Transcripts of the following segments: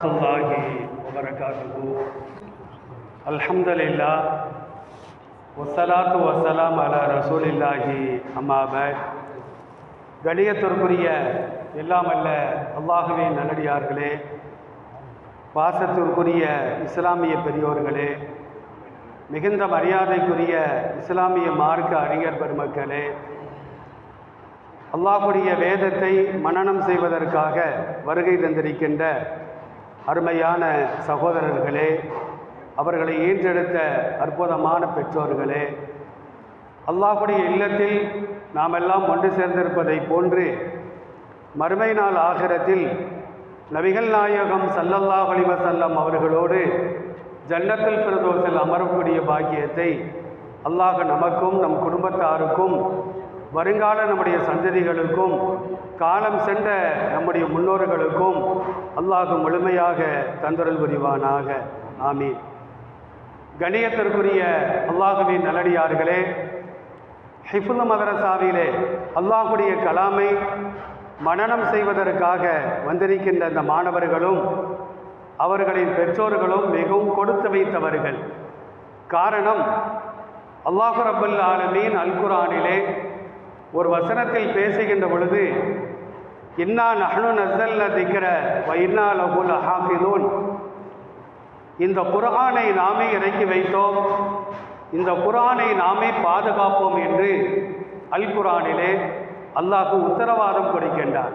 الله وبركاته الحمد لله والصلاة والسلام على رسول الله أما بعد கணியத்திற்குரிய எல்லாம் அல்ல அல்லாஹுவின் நல்லடியார்களே பாசத்திற்குரிய இஸ்லாமிய பெரியோர்களே மிகுந்த மரியாதைக்குரிய இஸ்லாமிய மார்க்க அறிஞர் பெருமக்களே அல்லாஹுடைய வேதத்தை மனனம் செய்வதற்காக வருகை தந்திருக்கின்ற அருமையான சகோதரர்களே அவர்களை ஈன்றெடுத்த அற்புதமான பெற்றோர்களே அல்லாஹுடைய இல்லத்தில் நாம் எல்லாம் ஒன்று சேர்ந்திருப்பதை போன்று மறுமை நாள் ஆகிரத்தில் நபிகள் நாயகம் சல்லல்லாஹ் வலிவசல்லம் அவர்களோடு ஜன்னத்தில் பிரதோசில் அமரக்கூடிய பாக்கியத்தை அல்லாஹ் நமக்கும் நம் குடும்பத்தாருக்கும் வருங்கால நம்முடைய சந்ததிகளுக்கும் காலம் சென்ற நம்முடைய முன்னோர்களுக்கும் அல்லாஹ் முழுமையாக தந்தரல் புரிவானாக. ஆமீன். கணியத்திற்குரிய அல்லாஹுவின் நல்லடியார்களே ஹிஃபுல் மதரசாவிலே அல்லாஹுடைய கலாமை மனனம் செய்வதற்காக வந்திருக்கின்ற அந்த மாணவர்களும் அவர்களின் பெற்றோர்களும் மிகவும் கொடுத்து வைத்தவர்கள். காரணம் அல்லாஹு ரபுல் ஆலமீன் அல்குரானிலே ஒரு வசனத்தில் பேசுகின்ற பொழுது இன்னா நஹ்னு நசல்ல திக்கிற வைனா லகுல் ஹாஃபிதூன் இந்த குரானை நாமே இறக்கி வைத்தோம். இந்த குரானை நாமே பாதுகாப்போம் என்று அல் குரானிலே அல்லாஹு உத்தரவாதம் கொடுக்கின்றார்.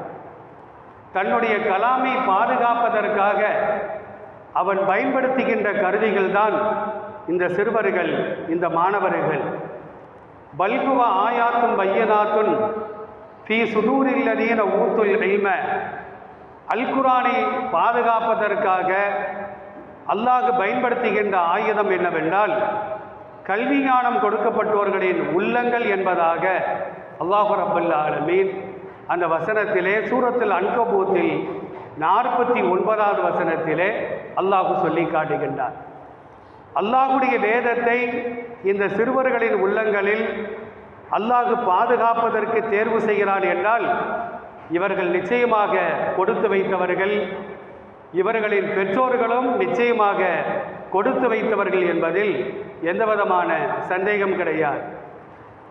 தன்னுடைய கலாமை பாதுகாப்பதற்காக அவன் பயன்படுத்துகின்ற கருவிகள் தான் இந்த சிறுவர்கள் இந்த மாணவர்கள். பல்குவ ஆயாத்தும் பையனாத்துன் ஃபி சுதூரில்லதீன ஊத்துல் இல்ம. அல்குரானை பாதுகாப்பதற்காக அல்லாஹ் பயன்படுத்துகின்ற ஆயுதம் என்னவென்றால் கல்வி ஞானம் கொடுக்கப்பட்டவர்களின் உள்ளங்கள் என்பதாக அல்லாஹு ரபுல்லா அந்த வசனத்திலே சூரத்தில் அன்கபூத்தில் நாற்பத்தி ஒன்பதாவது வசனத்திலே அல்லாஹு சொல்லி காட்டுகின்றார் அல்லாஹுடைய வேதத்தை இந்த சிறுவர்களின் உள்ளங்களில் அல்லாஹு பாதுகாப்பதற்கு தேர்வு செய்கிறான் என்றால் இவர்கள் நிச்சயமாக கொடுத்து வைத்தவர்கள் இவர்களின் பெற்றோர்களும் நிச்சயமாக கொடுத்து வைத்தவர்கள் என்பதில் எந்த விதமான சந்தேகம் கிடையாது.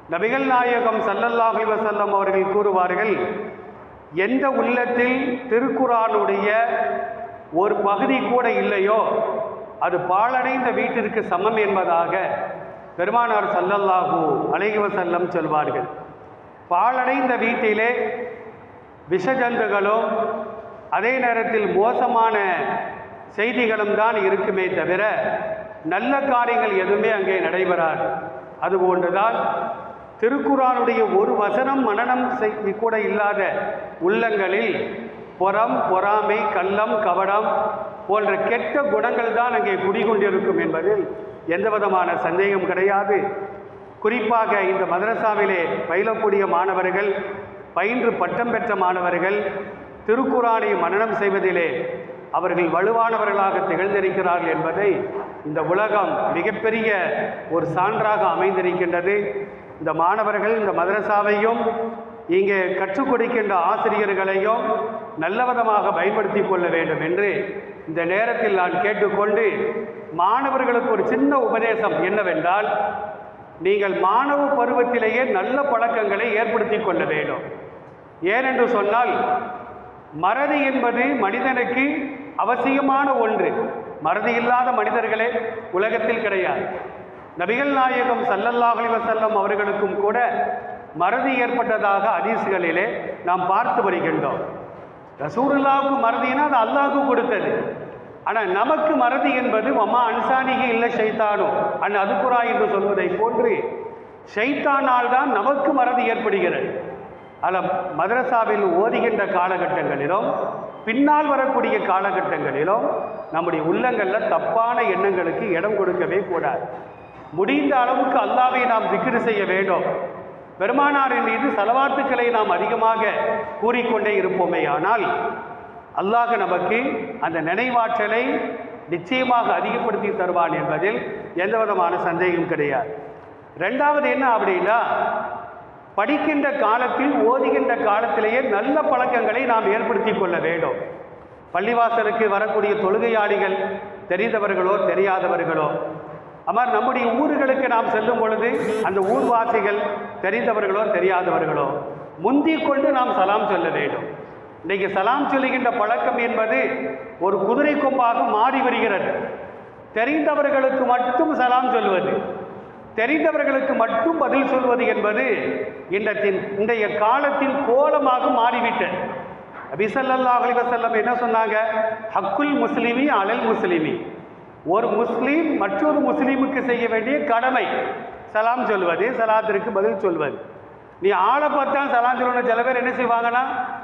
நபிகள் நாயகம் சல்லல்லாஹி வசல்லம் அவர்கள் கூறுவார்கள் எந்த உள்ளத்தில் திருக்குறானுடைய ஒரு பகுதி கூட இல்லையோ அது பாழடைந்த வீட்டிற்கு சமம் என்பதாக பெருமானார் சல்லல்லாஹூ அலைஹி செல்லம் சொல்வார்கள். பாழடைந்த வீட்டிலே விஷஜந்துகளும் அதே நேரத்தில் மோசமான செய்திகளும் தான் இருக்குமே தவிர நல்ல காரியங்கள் எதுவுமே அங்கே நடைபெறாது. அதுபோன்றுதான் திருக்குறானுடைய ஒரு வசனம் மனநம் செய் கூட இல்லாத உள்ளங்களில் பொறம் பொறாமை கள்ளம் கவடம் போன்ற கெட்ட குணங்கள் தான் அங்கே குடிகொண்டிருக்கும் என்பதில் எந்த விதமான சந்தேகம் கிடையாது. குறிப்பாக இந்த மதரசாவிலே பயிலக்கூடிய மாணவர்கள் பயின்று பட்டம் பெற்ற மாணவர்கள் திருக்குறானை மனனம் செய்வதிலே அவர்கள் வலுவானவர்களாக திகழ்ந்திருக்கிறார்கள் என்பதை இந்த உலகம் மிகப்பெரிய ஒரு சான்றாக அமைந்திருக்கின்றது. இந்த மாணவர்கள் இந்த மதரசாவையும் இங்கே கற்றுக் கொடுக்கின்ற ஆசிரியர்களையும் நல்லவிதமாக பயன்படுத்தி கொள்ள வேண்டும் என்று இந்த நேரத்தில் நான் கேட்டுக்கொண்டு மாணவர்களுக்கு ஒரு சின்ன உபதேசம் என்னவென்றால் நீங்கள் மாணவ பருவத்திலேயே நல்ல பழக்கங்களை ஏற்படுத்தி கொள்ள வேண்டும். ஏனென்று சொன்னால் மறதி என்பது மனிதனுக்கு அவசியமான ஒன்று. மறதி இல்லாத மனிதர்களே உலகத்தில் கிடையாது. நபிகள் நாயகம் சல்லல்லாஹலி வசல்லம் அவர்களுக்கும் கூட மறதி ஏற்பட்டதாக அதிசுகளிலே நாம் பார்த்து வருகின்றோம். ரசூருல்லாவுக்கு மறதினா அது அல்லாஹுக்கு கொடுத்தது. ஆனால் நமக்கு மறதி என்பது மமா அன்சானிகி இல்லை சைத்தானோ அன் அதுக்குரா என்று சொல்வதை போன்று ஷைத்தானால் தான் நமக்கு மறதி ஏற்படுகிறது. அதில் மதரசாவில் ஓதுகின்ற காலகட்டங்களிலும் பின்னால் வரக்கூடிய காலகட்டங்களிலும் நம்முடைய உள்ளங்களில் தப்பான எண்ணங்களுக்கு இடம் கொடுக்கவே கூடாது. முடிந்த அளவுக்கு அல்லாவை நாம் திக்ரு செய்ய வேண்டும். பெருமானாரின் மீது செலவாத்துக்களை நாம் அதிகமாக கூறிக்கொண்டே இருப்போமே ஆனால் அல்லாஹ் நமக்கு அந்த நினைவாற்றலை நிச்சயமாக அதிகப்படுத்தி தருவான் என்பதில் எந்த விதமான சந்தேகம் கிடையாது. ரெண்டாவது என்ன அப்படின்னா படிக்கின்ற காலத்தில் ஓதுகின்ற காலத்திலேயே நல்ல பழக்கங்களை நாம் ஏற்படுத்தி கொள்ள வேண்டும். பள்ளிவாசலுக்கு வரக்கூடிய தொழுகையாளிகள் தெரிந்தவர்களோ தெரியாதவர்களோ அமர் நம்முடைய ஊர்களுக்கு நாம் செல்லும் பொழுது அந்த ஊர்வாசிகள் தெரிந்தவர்களோ தெரியாதவர்களோ முந்திக் கொண்டு நாம் சலாம் சொல்ல வேண்டும். இன்றைக்கு சலாம் சொல்லுகின்ற பழக்கம் என்பது ஒரு குதிரை கொம்பாக மாறி வருகிறது. தெரிந்தவர்களுக்கு மட்டும் சலாம் சொல்வது தெரிந்தவர்களுக்கு மட்டும் பதில் சொல்வது என்பது இன்றத்தின் இன்றைய காலத்தின் கோலமாக மாறிவிட்டது. நபிசல்லா அலிவசல்லம் என்ன சொன்னாங்க? ஹக்குல் முஸ்லிமி அலல் முஸ்லிமி. ஒரு முஸ்லீம் மற்றொரு முஸ்லீமுக்கு செய்ய வேண்டிய கடமை. சலாம் சொல்வது சலாத்திற்கு பதில் சொல்வது. நீ ஆளை பார்த்தா சலாம் சொல்லணும் சில பேர் என்ன செய்வாங்கன்னா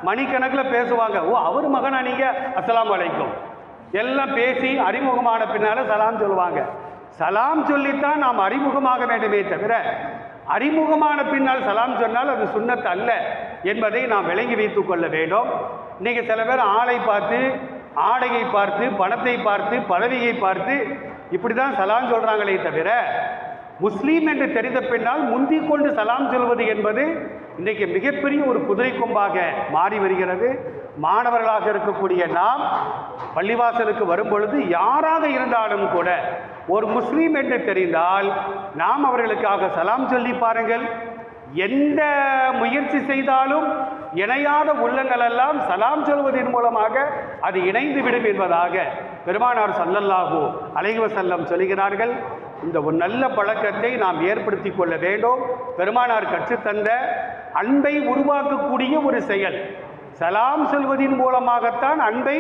மணிக்கணக்கில் பேசுவாங்க. ஓ அவர் மகனா நீங்கள் அஸ்லாம் அலைக்கும். எல்லாம் பேசி அறிமுகமான பின்னால சலாம் சொல்லுவாங்க. சலாம் சொல்லித்தான் நாம் அறிமுகமாக வேண்டுமே தவிர அறிமுகமான பின்னால் சலாம் சொன்னால் அது சுண்ணத்து அல்ல என்பதை நாம் விளங்கி வைத்துக் கொள்ள வேண்டும். நீங்கள் சில பேர் ஆளை பார்த்து ஆடையை பார்த்து பணத்தை பார்த்து பதவியை பார்த்து இப்படி தான் சலாம் சொல்கிறாங்களே தவிர முஸ்லீம் என்று தெரிந்த பின்னால் முந்திக் கொண்டு சலாம் சொல்வது என்பது இன்றைக்கு மிகப்பெரிய ஒரு குதிரை கொம்பாக மாறி வருகிறது. மாணவர்களாக இருக்கக்கூடிய நாம் பள்ளிவாசலுக்கு வரும் பொழுது யாராக இருந்தாலும் கூட ஒரு முஸ்லீம் என்று தெரிந்தால் நாம் அவர்களுக்காக சலாம் சொல்லி பாருங்கள். எந்த முயற்சி செய்தாலும் இணையாத உள்ளங்கள் எல்லாம் சலாம் சொல்வதன் மூலமாக அது இணைந்து விடும் என்பதாக பெருமானார் சல்லல்லாஹு அலைவ செல்லம் சொல்கிறார்கள். இந்த ஒரு நல்ல பழக்கத்தை நாம் ஏற்படுத்தி கொள்ள வேண்டும். பெருமானார் கற்றுத்தந்த அன்பை உருவாக்கக்கூடிய ஒரு செயல். சலாம் சொல்வதின் மூலமாகத்தான் அன்பை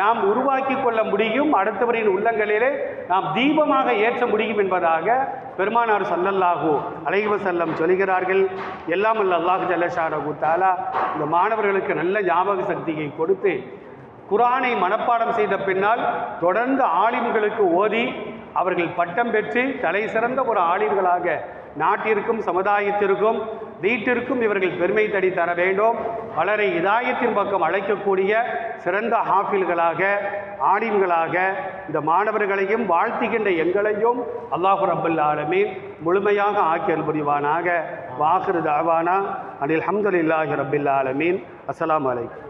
நாம் உருவாக்கி கொள்ள முடியும். அடுத்தவரின் உள்ளங்களிலே நாம் தீபமாக ஏற்ற முடியும் என்பதாக பெருமானார் சல்லல்லாஹூ அலைவ செல்லம் சொல்கிறார்கள். எல்லாம் அல்ல அல்லாஹ் ஜல்லஷாரகு தாலா இந்த மாணவர்களுக்கு நல்ல ஞாபக சக்தியை கொடுத்து குரானை மனப்பாடம் செய்த பின்னால் தொடர்ந்து ஆலிம்களுக்கு ஓதி அவர்கள் பட்டம் பெற்று தலை சிறந்த ஒரு ஆலிம்களாக நாட்டிற்கும் சமுதாயத்திற்கும் வீட்டிற்கும் இவர்கள் பெருமை தடி தர வேண்டும். பலரை இதாயத்தின் பக்கம் அழைக்கக்கூடிய சிறந்த ஹாஃபில்களாக ஆலிம்களாக இந்த மாணவர்களையும் வாழ்த்துகின்ற எங்களையும் அல்லாஹு ரபுல் ஆலமே முழுமையாக ஆக்கியல் புரிவானாக வாஹிரு தாவானா அனில் ஹம்துலில்லாஹி ரபில் ஆலமீன். அஸ்லாம் வலைக்கம்